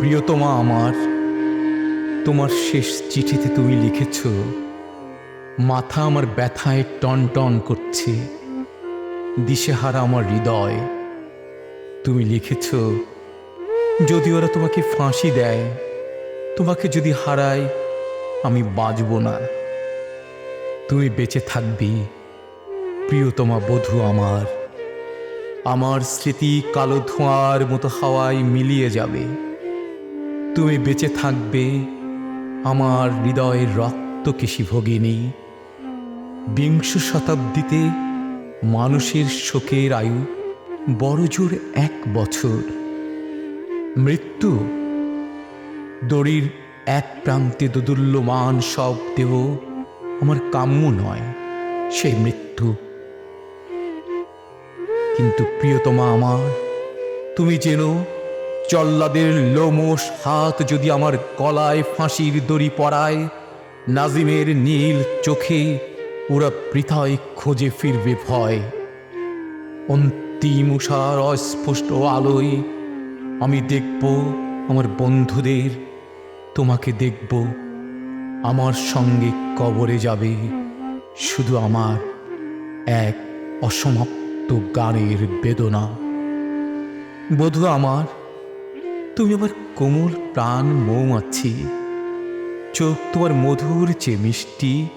প্রিয়তমা আমার, তোমার শেষ চিঠিতে তুমি লিখেছ, মাথা আমার ব্যথায় টন টন করছে, দিশেহারা আমার হৃদয়। তুমি লিখেছ, যদি ওরা তোমাকে ফাঁসি দেয়, তোমাকে যদি হারায়, আমি বাঁচব না। তুমি বেঁচে থাকবি। প্রিয়তমা বধূ আমার। আমার স্মৃতি কালো ধোঁয়ার মতো হাওয়ায় মিলিয়ে যাবে। তুমি বেঁচে থাকবে, আমার হৃদয়ের রক্ত কেশি ভগিনী। বিংশ শতাব্দীতে মানুষের শোকের আয়ু বড়জোর এক বছর। মৃত্যু? দড়ির এক প্রান্তে দোদুল্যমান সব দেহ, আমার কাম্য নয়, সেই মৃত্যু। কিন্তু প্রিয়তমা আমার, তুমি যেন চল্লাদের লোমস হাত যদি আমার গলায় ফাঁসির দড়ি পড়ায় নাজিমের নীল চোখে ওরা পৃথায় খোঁজে ফিরবে ভয়। অন্তিম উষার অস্পষ্ট আলোয় আমি দেখব আমার বন্ধুদের, তোমাকে দেখব, আমার সঙ্গে কবরে যাবে, শুধু আমার এক অসমাপ্ত গানের বেদনা। বধু আমার, তুমি আমার কোমল প্রাণ মৌমাছি। চোখ তোমার মধুর চেয়ে মিষ্টি।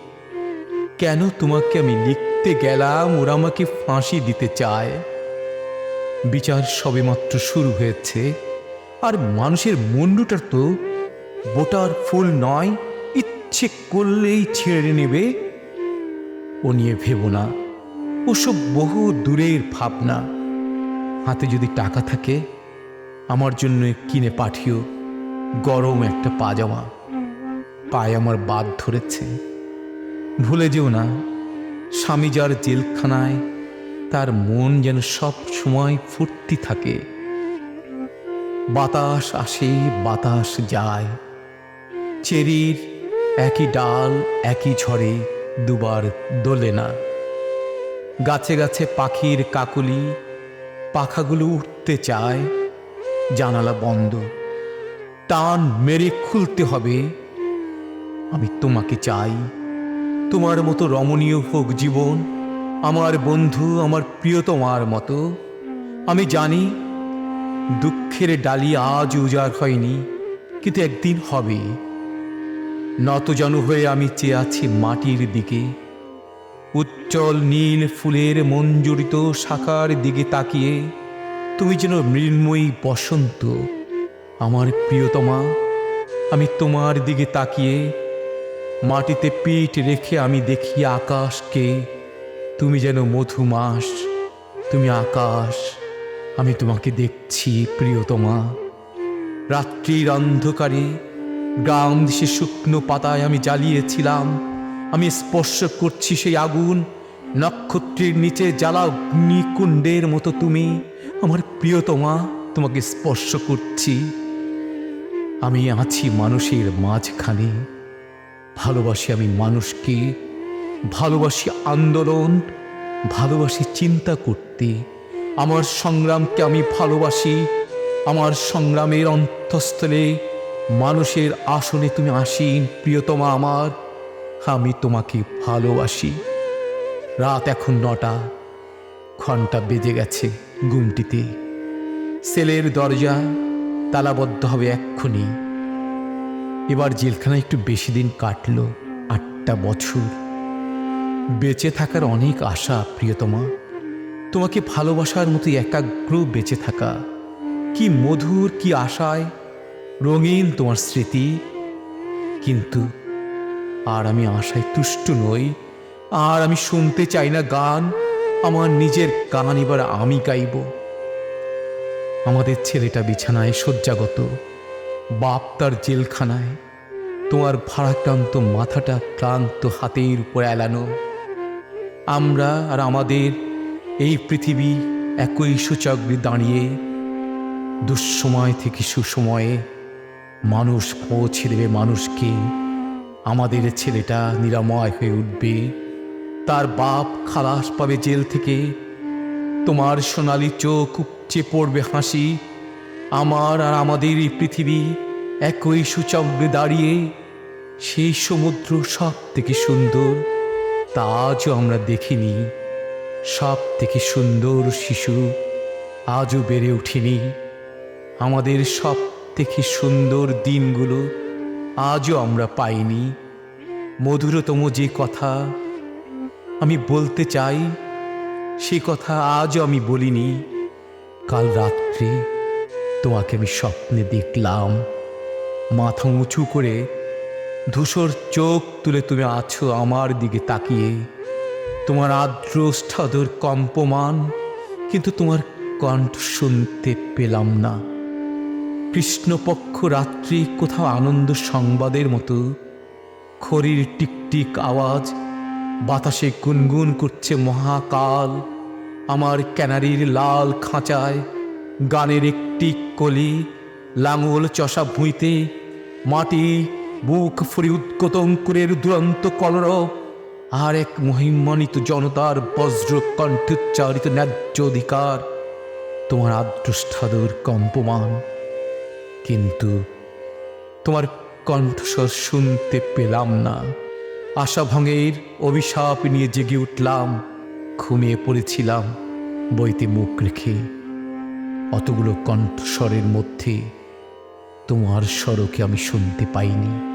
কেন তোমাকে আমি লিখতে গেলাম, ওরা আমাকে ফাঁসি দিতে চায়। বিচার সবেমাত্র শুরু হয়েছে, আর মানুষের মুন্ডুটা তো বোটার ফুল নয়, ইচ্ছে করলেই ছেড়ে নেবে, ও নিয়ে ভেবো না। ওসব বহু দূরের ভাবনা। হাতে যদি টাকা থাকে, আমার জন্য কিনে পাঠিও। গরম একটা পাজামা। পায়ে আমার বাদ ধরেছে। ভুলে যেও না, স্বামী যার জেলখানায়, তার মন যেন সব সময় ফুর্তি থাকে। বাতাস আসে, বাতাস যায়। চেরির একই ডাল, একই ঝড়ে দুবার দোলে না। গাছে গাছে পাখির কাকলি, পাখাগুলো উঠতে চায়, জানালা বন্ধ। টান মেরে খুলতে হবে। আমি তোমাকে চাই। তোমার মতো রমণীয় হোক জীবন, আমার বন্ধু, আমার প্রিয়তমার মতো। আমি জানি দুঃখের ডালি আজ উজাড় হয়নি, কিন্তু একদিন হবে। নতজানু হয়ে আমি চেয়ে আছি মাটির দিকে। উজ্জ্বল নীল ফুলের মঞ্জুরিত শাখার দিকে তাকিয়ে তুমি যেন মৃন্ময়ী বসন্ত, আমার প্রিয়তমা। আমি তোমার দিকে তাকিয়ে মাটিতে পিঠ রেখে আমি দেখি আকাশকে। তুমি যেন মধুমাস, তুমি আকাশ, আমি তোমাকে দেখছি প্রিয়তমা। রাত্রির অন্ধকারে গ্রাম দেশে শুকনো পাতায় আমি জ্বালিয়েছিলাম আমি স্পর্শ করছি সেই আগুন। নক্ষত্রের নিচে জ্বালা অগ্নিকুণ্ডের মতো তুমি। আমার প্রিয়তমা, তোমাকে স্পর্শ করছি। আমি আছি মানুষের মাঝখানে। ভালোবাসি আমি মানুষকে। ভালোবাসি আন্দোলন। ভালোবাসি চিন্তা করতে। আমার সংগ্রামকে আমি ভালোবাসি। আমার সংগ্রামের অন্তঃস্থলে মানুষের আসনে তুমি আসীন, প্রিয়তমা আমার। আমি তোমাকে ভালোবাসি। রাত এখন নটা ঘণ্টা বেজে গেছে গুমটিতে সেলের দরজা তালাবদ্ধ হবে এক্ষুনি। এবার জেলখানা একটু বেশি দিন কাটলো, আটটা বছর। বেঁচে থাকার অনেক আশা, প্রিয়তমা। তোমাকে ভালোবাসার মতো একাগ্র বেঁচে থাকা। কি মধুর, কি আশায় রঙিন তোমার স্মৃতি। কিন্তু আর আমি আশায় তুষ্ট নই, আর আমি শুনতে চাই না গান, আমার নিজের গান এবার আমি গাইব। আমাদের ছেলেটা বিছানায় শয্যাগত, বাপ তার জেলখানায়, তোমার ভারাক্রান্ত মাথাটা ক্লান্ত হাতের উপর এলানো। আমরা আর আমাদের এই পৃথিবী একই সূচগ্রে দাঁড়িয়ে, দুঃসময় থেকে সুসময়ে মানুষ পৌঁছে দেবে মানুষকে। আমাদের ছেলেটা নিরাময় হয়ে উঠবে। তার বাপ খালাস পাবে জেল থেকে। তোমার সোনালি চোখ উপচে পড়বে হাসি। আমার আর আমাদের এই পৃথিবী একই সূচগ্রে দাঁড়িয়ে। সেই সমুদ্র সব থেকে সুন্দর, তা আজও আমরা দেখিনি। সব থেকে সুন্দর শিশু আজও বেড়ে ওঠেনি। আমাদের সব থেকে সুন্দর দিনগুলো আজও আমরা পাইনি। মধুরতম যে কথা আমি বলতে চাই, সে কথা আজও আমি বলিনি। কাল রাত্রে তোমাকে আমি স্বপ্নে দেখলাম। মাথা উঁচু করে ধূসর চোখ তুলে তুমি আছো আমার দিকে তাকিয়ে। তোমার আর্দ্র স্থদর কম্পমান, কিন্তু তোমার কণ্ঠ শুনতে পেলাম না। কৃষ্ণপক্ষ রাত্রি কোথাও আনন্দ সংবাদের মতো। খড়ির টিকটিক আওয়াজ, বাতাসে গুনগুন করছে মহাকাল। আমার ক্যানারির লাল খাঁচায় গানের একটি কলি, লাঙল চষা ভুঁইতে মাটি, বুক ফুরি উদ্গত অঙ্কুরের দুরন্ত কলরব। আর এক মহিমান্বিত জনতার বজ্র কণ্ঠোচ্চারিত ন্যায্য অধিকার, তোমার আদৃষ্ঠাদর কম্পমান। কিন্তু তোমার কণ্ঠস্বর শুনতে পেলাম না। আশাভঙ্গের অভিশাপ নিয়ে জেগে উঠলাম, ঘুমিয়ে পড়েছিলাম, বইতে মুখ রেখে। অতগুলো কণ্ঠস্বরের মধ্যে তোমার স্বরকে আমি শুনতে পাইনি।